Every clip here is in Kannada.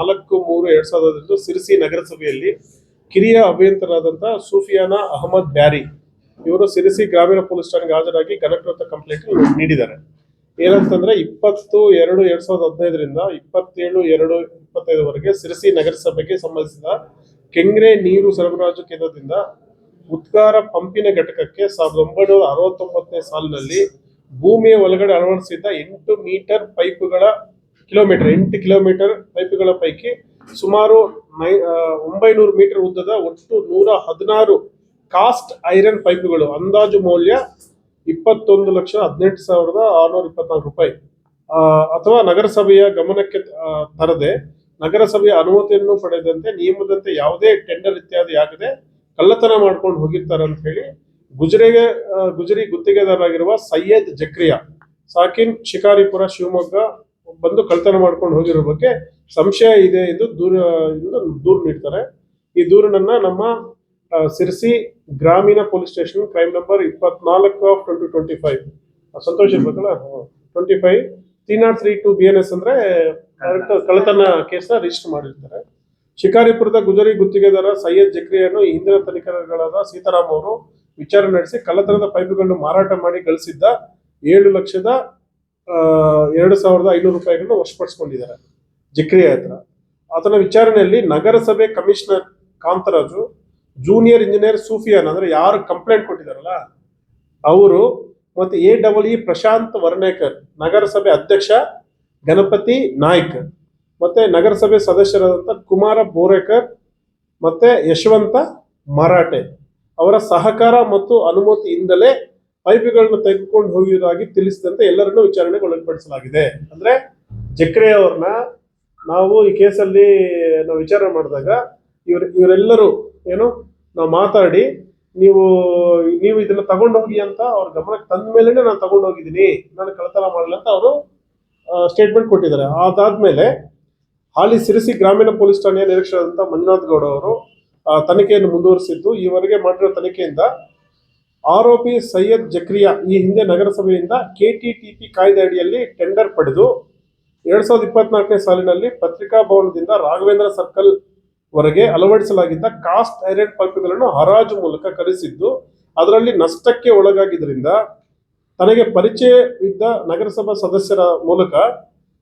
ನಾಲ್ಕು ಮೂರು ಎರಡ್ ಸಾವಿರದ ಸಿರಿಸಿ ನಗರಸಭೆಯಲ್ಲಿ ಕಿರಿಯ ಅಭಿಯಂತರಾದಂತಹ ಸೂಫಿಯಾನ ಅಹಮದ್ ಬ್ಯಾರಿ ಇವರು ಸಿರಿಸಿ ಗ್ರಾಮೀಣ ಪೊಲೀಸ್ ಠಾಣೆಗೆ ಹಾಜರಾಗಿ ಘನಕೃತ ಕಂಪ್ಲೇಂಟ್ ನೀಡಿದ್ದಾರೆ. ಏನಂತಂದ್ರೆ ಇಪ್ಪತ್ತು ಎರಡು ಎರಡ್ ಸಾವಿರದ ಹದಿನೈದರಿಂದ ಇಪ್ಪತ್ತೇಳು ಎರಡು ಇಪ್ಪತ್ತೈದವರೆಗೆ ಸಿರಿಸಿ ನಗರಸಭೆಗೆ ಸಂಬಂಧಿಸಿದ ಕೆಂಗ್ರೆ ನೀರು ಸರಬರಾಜು ಕೇಂದ್ರದಿಂದ ಉದ್ಗಾರ ಪಂಪಿನ ಘಟಕಕ್ಕೆ ಸಾವಿರದ ಒಂಬೈನೂರ ಅರವತ್ತೊಂಬತ್ತನೇ ಸಾಲಿನಲ್ಲಿ ಭೂಮಿಯ ಒಳಗಡೆ ಅಳವಡಿಸಿದ್ದ ಎಂಟು ಮೀಟರ್ ಪೈಪುಗಳ ಕಿಲೋಮೀಟರ್, ಎಂಟು ಕಿಲೋಮೀಟರ್ ಪೈಪ್ಗಳ ಪೈಕಿ ಸುಮಾರು ನೈ ಒಂಬೈನೂರು ಮೀಟರ್ ಉದ್ದದ ಒಟ್ಟು ನೂರ ಹದಿನಾರು ಕಾಸ್ಟ್ ಐರನ್ ಪೈಪ್ಗಳು. ಅಂದಾಜು ಮೌಲ್ಯ ಇಪ್ಪತ್ತೊಂದು ಲಕ್ಷ ಹದಿನೆಂಟು ಸಾವಿರದ ಆರುನೂರ ಇಪ್ಪತ್ನಾಲ್ಕು ರೂಪಾಯಿ. ಅಥವಾ ನಗರಸಭೆಯ ಗಮನಕ್ಕೆ ತರದೆ ನಗರಸಭೆಯ ಅನುಮತಿಯನ್ನು ಪಡೆದಂತೆ ನಿಯಮದಂತೆ ಯಾವುದೇ ಟೆಂಡರ್ ಇತ್ಯಾದಿ ಆಗದೆ ಕಳ್ಳತನ ಮಾಡ್ಕೊಂಡು ಹೋಗಿರ್ತಾರೆ ಅಂತ ಹೇಳಿ ಗುಜರಿಗೆ ಗುಜರಿ ಗುತ್ತಿಗೆದಾರರಾಗಿರುವ ಸೈಯದ್ ಜಕ್ರಿಯಾ, ಸಾಕಿನ್ ಶಿಕಾರಿಪುರ ಶಿವಮೊಗ್ಗ ಬಂದು ಕಳ್ತನ ಮಾಡ್ಕೊಂಡು ಹೋಗಿರೋ ಬಗ್ಗೆ ಸಂಶಯ ಇದೆ ಎಂದು ದೂರ ದೂರು ನೀಡ್ತಾರೆ. ಈ ದೂರನ್ನ ನಮ್ಮ ಸಿರ್ಸಿ ಗ್ರಾಮೀಣ ಪೊಲೀಸ್ ಸ್ಟೇಷನ್ ಕ್ರೈಮ್ ನಂಬರ್ ಇಪ್ಪತ್ನಾಲ್ಕು of twenty twenty five. Santosh ಇರ್ಬೇಕಲ್ಲ? Twenty five. Three not three two B N S ಅಂದ್ರೆ ಕಳ್ಳತನ ಕೇಸ್ನ ರಿಜಿಸ್ಟರ್ ಮಾಡಿರ್ತಾರೆ. ಶಿಕಾರಿಪುರದ ಗುಜರಿ ಗುತ್ತಿಗೆದಾರ ಸೈಯದ್ ಜಕ್ರಿಯನ್ನು ಹಿಂದಿನ ತನಿಖೆಗಳಾದ ಸೀತಾರಾಮ್ ಅವರು ವಿಚಾರಣೆ ನಡೆಸಿ ಕಳ್ಳತನದ ಪೈಪ್ಗಳನ್ನು ಮಾರಾಟ ಮಾಡಿ ಗಳಿಸಿದ್ದ ಏಳು ಲಕ್ಷದ ಎರಡು ಸಾವಿರದ ಐನೂರು ರೂಪಾಯಿಗಳನ್ನು ವಶಪಡಿಸ್ಕೊಂಡಿದ್ದಾರೆ. ಜಿಕ್ರಿಯ ಹತ್ರ. ಆತನ ವಿಚಾರಣೆಯಲ್ಲಿ ನಗರಸಭೆ commissioner Kantharaju, junior engineer Sufiyan, ಅಂದ್ರೆ ಯಾರು ಕಂಪ್ಲೇಂಟ್ ಕೊಟ್ಟಿದಾರಲ್ಲ ಅವರು ಮತ್ತೆ A double E Prashant Varnekar, ನಗರಸಭೆ ಅಧ್ಯಕ್ಷ ಗಣಪತಿ ನಾಯ್ಕ್, ಮತ್ತೆ ನಗರಸಭೆ ಸದಸ್ಯರಾದಂಥ ಕುಮಾರ ಬೋರೇಕರ್, ಮತ್ತೆ ಯಶವಂತ ಮರಾಠೆ ಅವರ ಸಹಕಾರ ಮತ್ತು ಅನುಮತಿಯಿಂದಲೇ ಪೈಪುಗಳನ್ನು ತೆಗೆದುಕೊಂಡು ಹೋಗಿರೋದಾಗಿ ತಿಳಿಸಿದಂತೆ ಎಲ್ಲರನ್ನೂ ವಿಚಾರಣೆಗೆ ಒಳಪಡಿಸಲಾಗಿದೆ. ಅಂದ್ರೆ ಜಕ್ರೆ ಅವ್ರನ್ನ ನಾವು ಈ ಕೇಸಲ್ಲಿ ನಾವು ವಿಚಾರಣೆ ಮಾಡಿದಾಗ ಇವ್ರ, ಇವರೆಲ್ಲರೂ ಏನು, ನಾವು ಮಾತಾಡಿ, ನೀವು ನೀವು ಇದನ್ನ ತಗೊಂಡೋಗಿ ಅಂತ ಅವ್ರ ಗಮನಕ್ಕೆ ತಂದ ಮೇಲೆ ನಾನು ತಗೊಂಡೋಗಿದ್ದೀನಿ. ನಾನು ಕಳತನ ಮಾಡಲ್ಲ ಅಂತ ಅವರು ಸ್ಟೇಟ್ಮೆಂಟ್ ಕೊಟ್ಟಿದ್ದಾರೆ. ಅದಾದ್ಮೇಲೆ ಹಾಲಿ ಸಿರಿಸಿ ಗ್ರಾಮೀಣ ಪೊಲೀಸ್ ಠಾಣೆಯ ನಿರೀಕ್ಷಣದಂತ ಮಂಜುನಾಥ್ ಗೌಡ ಅವರು ತನಿಖೆಯನ್ನು ಮುಂದುವರಿಸಿದ್ದು, ಈವರೆಗೆ ಮಾಡಿರೋ ತನಿಖೆಯಿಂದ ಆರೋಪಿ ಸೈಯದ್ ಜಕ್ರಿಯಾ ಈ ಹಿಂದೆ ನಗರಸಭೆಯಿಂದ ಕೆ ಟಿಟಿಪಿ ಕಾಯ್ದೆ ಅಡಿಯಲ್ಲಿ ಟೆಂಡರ್ ಪಡೆದು ಎರಡ್ ಸಾವಿರದ ಇಪ್ಪತ್ನಾಲ್ಕನೇ ಸಾಲಿನಲ್ಲಿ ಪತ್ರಿಕಾ ಭವನದಿಂದ ರಾಘವೇಂದ್ರ ಸರ್ಕಲ್ ವರೆಗೆ ಅಳವಡಿಸಲಾಗಿದ್ದ ಕಾಸ್ಟ್ ಐರನ್ ಪಂಪ್ಗಳನ್ನು ಹರಾಜು ಮೂಲಕ ಕರೆಸಿದ್ದು, ಅದರಲ್ಲಿ ನಷ್ಟಕ್ಕೆ ಒಳಗಾಗಿದ್ದರಿಂದ ತನಗೆ ಪರಿಚಯವಿದ್ದ ನಗರಸಭಾ ಸದಸ್ಯರ ಮೂಲಕ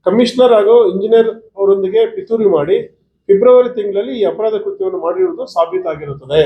ಕಮಿಷನರ್ ಹಾಗೂ ಇಂಜಿನಿಯರ್ ಅವರೊಂದಿಗೆ ಪಿತೂರಿ ಮಾಡಿ ಫೆಬ್ರವರಿ ತಿಂಗಳಲ್ಲಿ ಈ ಅಪರಾಧ ಕೃತ್ಯವನ್ನು ಮಾಡಿರುವುದು ಸಾಬೀತಾಗಿರುತ್ತದೆ.